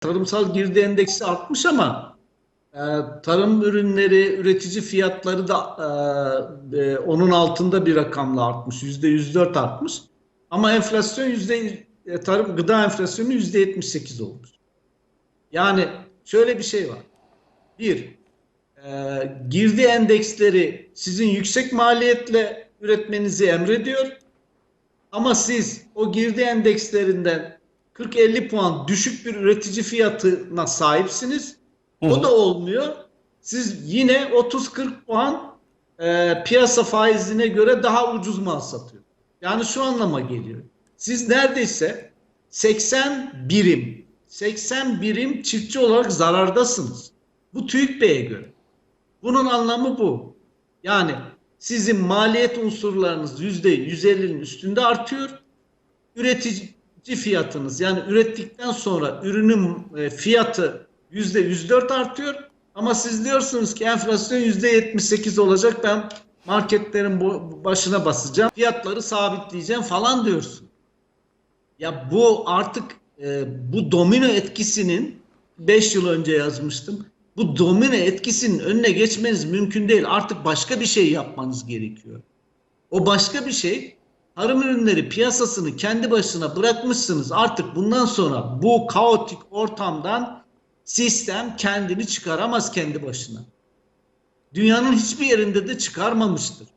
tarımsal girdi endeksi artmış ama e, tarım ürünleri üretici fiyatları da e, e, onun altında bir rakamla artmış. Yüzde 104 artmış. Ama enflasyon yüzde e, tarım gıda enflasyonu yüzde 78 olmuş. Yani şöyle bir şey var. Bir, e, girdi endeksleri sizin yüksek maliyetle üretmenizi emrediyor. Ama siz o girdi endekslerinden 40-50 puan düşük bir üretici fiyatına sahipsiniz. O da olmuyor. Siz yine 30-40 puan e, piyasa faizine göre daha ucuz mal satıyor. Yani şu anlama geliyor. Siz neredeyse 80 birim 80 birim çiftçi olarak zarardasınız. Bu TÜİK Bey'e göre. Bunun anlamı bu. Yani sizin maliyet unsurlarınız %150'nin üstünde artıyor. Üretici fiyatınız yani ürettikten sonra ürünün e, fiyatı %104 artıyor. Ama siz diyorsunuz ki enflasyon %78 olacak ben marketlerin başına basacağım. Fiyatları sabitleyeceğim falan diyorsun. Ya bu artık e, bu domino etkisinin 5 yıl önce yazmıştım. Bu domino etkisinin önüne geçmeniz mümkün değil. Artık başka bir şey yapmanız gerekiyor. O başka bir şey tarım ürünleri piyasasını kendi başına bırakmışsınız. Artık bundan sonra bu kaotik ortamdan sistem kendini çıkaramaz kendi başına. Dünyanın hiçbir yerinde de çıkarmamıştır.